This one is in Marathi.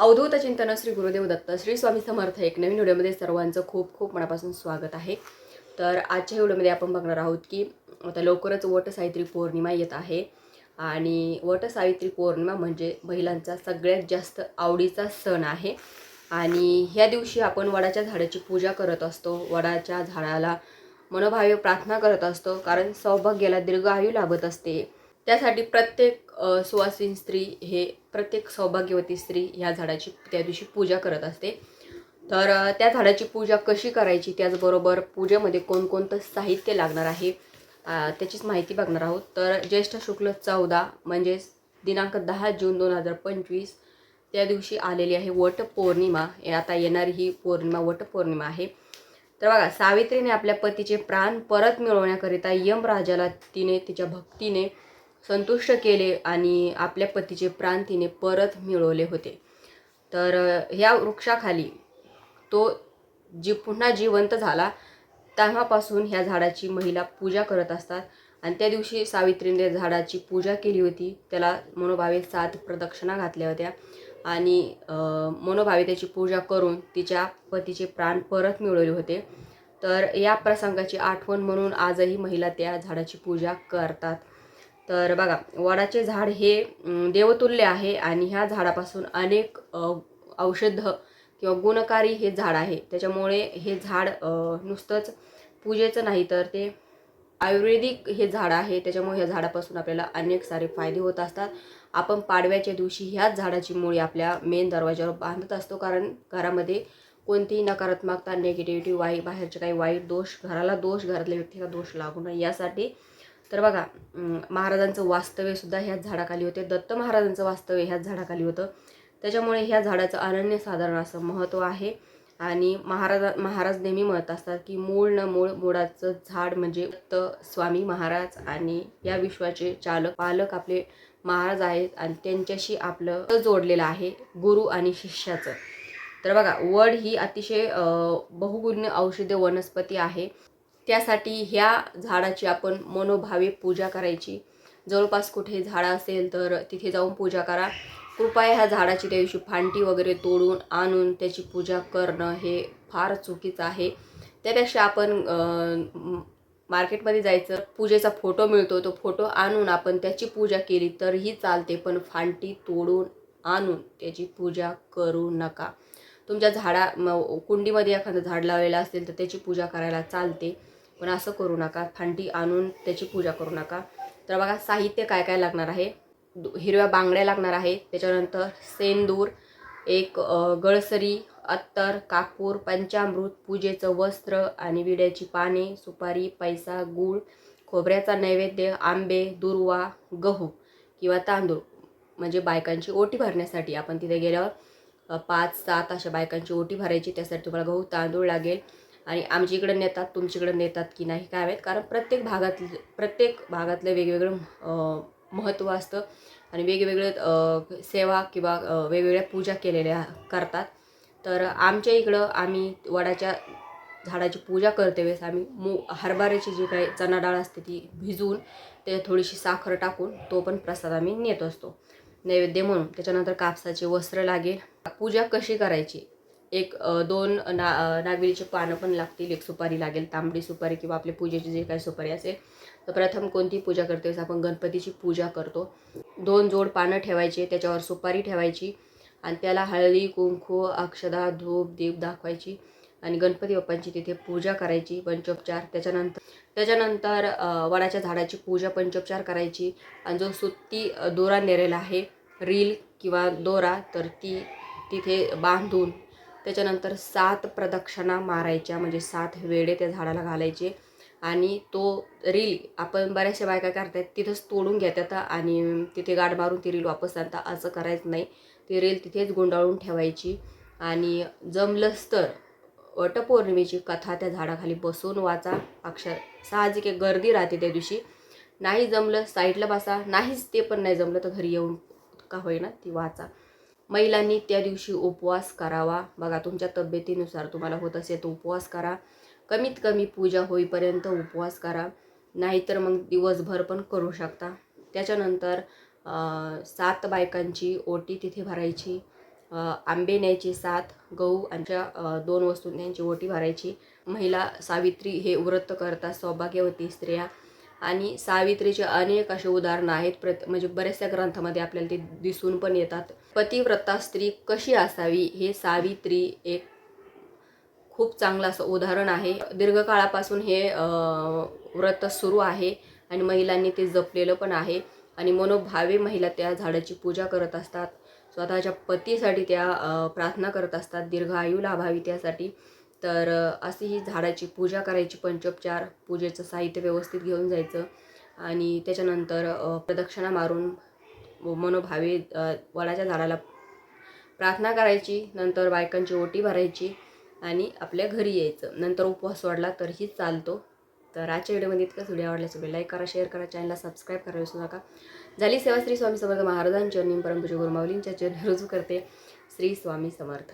अवधूत चिंतन श्री गुरुदेव दत्त श्री स्वामी समर्थ एक नवीन व्हिडिओमध्ये सर्वांचं खूप खूप मनापासून स्वागत आहे. तर आजच्या व्हिडिओमध्ये आपण बघणार आहोत की आता लवकरच वटसावित्री पौर्णिमा येत आहे आणि वटसावित्री पौर्णिमा म्हणजे महिलांचा सगळ्यात जास्त आवडीचा सण आहे. आणि ह्या दिवशी आपण वडाच्या झाडाची पूजा करत असतो. वडाच्या झाडाला मनोभावे प्रार्थना करत असतो कारण सौभाग्याला दीर्घ आयु लाभत असते. त्यासाठी प्रत्येक सुवासीन स्त्री हे प्रत्येक सौभाग्यवती स्त्री ह्या झाडाची त्या दिवशी पूजा करत असते. तर त्या झाडाची पूजा कशी करायची? त्याचबरोबर पूजेमध्ये कोणकोणतं साहित्य लागणार आहे? त्याचीच माहिती बघणार आहोत. तर ज्येष्ठ शुक्ल चौदा म्हणजेच दिनांक दहा जून दोन हजार पंचवीस त्या दिवशी आलेली आहे वटपौर्णिमा. हे आता येणारी ही पौर्णिमा वटपौर्णिमा आहे. तर बघा सावित्रीने आपल्या पतीचे प्राण परत मिळवण्याकरिता यमराजाला तिने तिच्या भक्तीने संतुष्ट केले आणि आपल्या पतीचे प्राण तिने परत मिळवले होते. तर ह्या वृक्षाखाली तो जी पुन्हा जिवंत झाला तेव्हापासून ह्या झाडाची महिला पूजा करत असतात. आणि त्या दिवशी सावित्रीने झाडाची पूजा केली होती. त्याला मनोभावे सात प्रदक्षिणा घातल्या होत्या. आणि मनोभावे त्याची पूजा करून तिच्या पतीचे प्राण परत मिळवले होते. तर या प्रसंगाची आठवण म्हणून आजही महिला त्या झाडाची पूजा करतात. तर बघा वडाचे झाड हे देवतुल्य आहे आणि ह्या झाडापासून अनेक औषध किंवा गुणकारी हे झाड आहे. त्याच्यामुळे हे झाड नुसतंच पूजेचं नाही तर ते आयुर्वेदिक हे झाड आहे. त्याच्यामुळे ह्या झाडापासून आपल्याला अनेक सारे फायदे होत असतात. आपण पाडव्याच्या दिवशी ह्याच झाडाची मुळी आपल्या मेन दरवाज्यावर बांधत असतो कारण घरामध्ये कोणतीही नकारात्मकता निगेटिव्हिटी वाई बाहेरचे काही वाईट दोष घराला दोष घरातल्या व्यक्तीला दोष लागू नये. यासाठी तर बघा महाराजांचं वास्तव्य सुद्धा ह्याच झाडाखाली होते. दत्त महाराजांचं वास्तव्य ह्याच झाडाखाली होतं. त्याच्यामुळे ह्या झाडाचं अनन्य साधारण असं महत्त्व आहे. आणि महाराज महाराज नेहमी म्हणत असतात की मूळ न मूळ मुळाचं झाड म्हणजे दत्त स्वामी महाराज आणि या विश्वाचे चालक पालक आपले महाराज आहेत आणि त्यांच्याशी आपलं जोडलेलं आहे गुरु आणि शिष्याचं. तर बघा वड ही अतिशय बहुगुण्य औषधी वनस्पती आहे. त्यासाठी ह्या झाडाची आपण मनोभावे पूजा करायची. जवळपास कुठे झाडं असेल तर तिथे जाऊन पूजा करा. कृपया ह्या झाडाची त्या दिवशी फांटी वगैरे तोडून आणून त्याची पूजा करणं हे फार चुकीचं आहे. त्यापेक्षा आपण मार्केटमध्ये जायचं पूजेचा फोटो मिळतो तो फोटो आणून आपण त्याची पूजा केली तरीही चालते पण फांटी तोडून आणून त्याची पूजा करू नका. तुमच्या झाडा कुंडीमध्ये एखादं झाड लावलेलं असेल तर त्याची पूजा करायला चालते. पण असं करू नका. फांटी आणून त्याची पूजा करू नका. तर बघा साहित्य काय काय लागणार आहे? दु- हिरव्या बांगड्या लागणार आहे. त्याच्यानंतर सेंदूर एक गळसरी अत्तर कापूर पंचामृत पूजेचं वस्त्र आणि विड्याची पाने सुपारी पैसा गूळ खोबऱ्याचा नैवेद्य आंबे दुर्वा गहू किंवा तांदूळ. म्हणजे बायकांची ओटी भरण्यासाठी आपण तिथे गेल्यावर पाच सात अशा बायकांची ओटी भरायची त्यासाठी तुम्हाला गहू तांदूळ लागेल. आणि आमच्या इकडं नेतात तुमच्याकडं नेतात की नाही काय माहीत? कारण प्रत्येक भागात प्रत्येक भागातलं वेगवेगळं महत्त्व असतं. आणि वेगवेगळे सेवा किंवा वेगवेगळ्या पूजा केलेल्या करतात. तर आमच्या इकडं आम्ही वडाच्या झाडाची पूजा करते वेळेस आम्ही. मू हरभऱ्याची जी काही चणा डाळ असते ती भिजवून ते थोडीशी साखर टाकून तो पण प्रसाद आम्ही नेत असतो. नैवेद्य म्हणून. त्याच्यानंतर कापसाचे वस्त्र लागेल. पूजा कशी करायची? एक दोन ना अ, नागवेलीची पानं पण लागतील. एक सुपारी लागेल तांबडी सुपारी किंवा आपली पूजेची जे काही सुपारी असेल तर प्रथम कोणती पूजा करते वेळेस आपण गणपतीची पूजा करतो. दोन जोड पानं ठेवायचे त्याच्यावर सुपारी ठेवायची आणि त्याला हळदी कुंकू अक्षदा धूप दीप दाखवायची. आणि गणपती बाप्पांची तिथे पूजा करायची पंचोपचार. त्याच्यानंतर त्याच्यानंतर वडाच्या झाडाची पूजा पंचोपचार करायची. आणि जो सुत्ती दोरा नेलेला आहे रील किंवा दोरा तर ती तिथे बांधून त्याच्यानंतर सात प्रदक्षिणा मारायच्या. म्हणजे सात वेडे त्या झाडाला घालायचे. आणि तो रील आपण बऱ्याचशा बायका करतात तिथंच तोडून घेतात आणि तिथे गाड मारून ती रील वापस आणता असं करायचं नाही. ती रील तिथेच गुंडाळून ठेवायची. आणि जमलंच तर वटपौर्णिमेची कथा त्या झाडाखाली बसून वाचा. अक्षर साहजिक एक गर्दी राहते त्या दिवशी. नाही जमलं साईडला बसा. नाहीच ते पण नाही जमलं तर घरी येऊन का होईना ती वाचा. महिलांनी त्या दिवशी उपवास करावा. बघा तुमच्या तब्येतीनुसार तुम्हाला होत असेल तर उपवास करा. कमीत कमी पूजा होईपर्यंत उपवास करा. नाहीतर मग दिवसभर पण करू शकता. त्याच्यानंतर सात बायकांची ओटी तिथे भरायची. आंबे न्यायचे सात गहू यांच्या दोन वस्तू त्यांची ओटी भरायची. महिला सावित्री हे व्रत करतात सौभाग्यवती स्त्रिया. आणि सावित्रीचे अनेक असे उदाहरणं आहेत. प्रत म्हणजे बऱ्याचशा ग्रंथामध्ये आपल्याला ते दिसून पण येतात. पतिव्रता स्त्री कशी असावी हे सावित्री एक खूप चांगलं असं उदाहरण आहे. दीर्घकाळापासून हे व्रत सुरू आहे आणि महिलांनी ते जपलेलं पण आहे. आणि मनोभावे महिला त्या झाडाची पूजा करत असतात. स्वतःच्या पतीसाठी त्या प्रार्थना करत असतात दीर्घ आयु लाभावी त्यासाठी. तर अशी ही झाडाची पूजा करायची पंचोपचार पूजेचं साहित्य व्यवस्थित घेऊन जायचं. आणि त्याच्यानंतर प्रदक्षिणा मारून मनोभावे वडाच्या झाडाला प्रार्थना करायची नंतर बायकांची ओटी भरायची आणि आपल्या घरी यायचं. नंतर उपवास सोडला तरीही चालतो. तर आजच्या व्हिडिओमध्ये इतकंच. व्हिडिओ आवडल्यास व्हिडिओ लाईक करा शेअर करा चॅनलला सबस्क्राईब करा विसरू नका. झाली सेवा श्री स्वामी समर्थ महाराजांच्या परमपूज्य गुरुमाऊलींच्या चरणी रुजू करते श्री स्वामी समर्थ.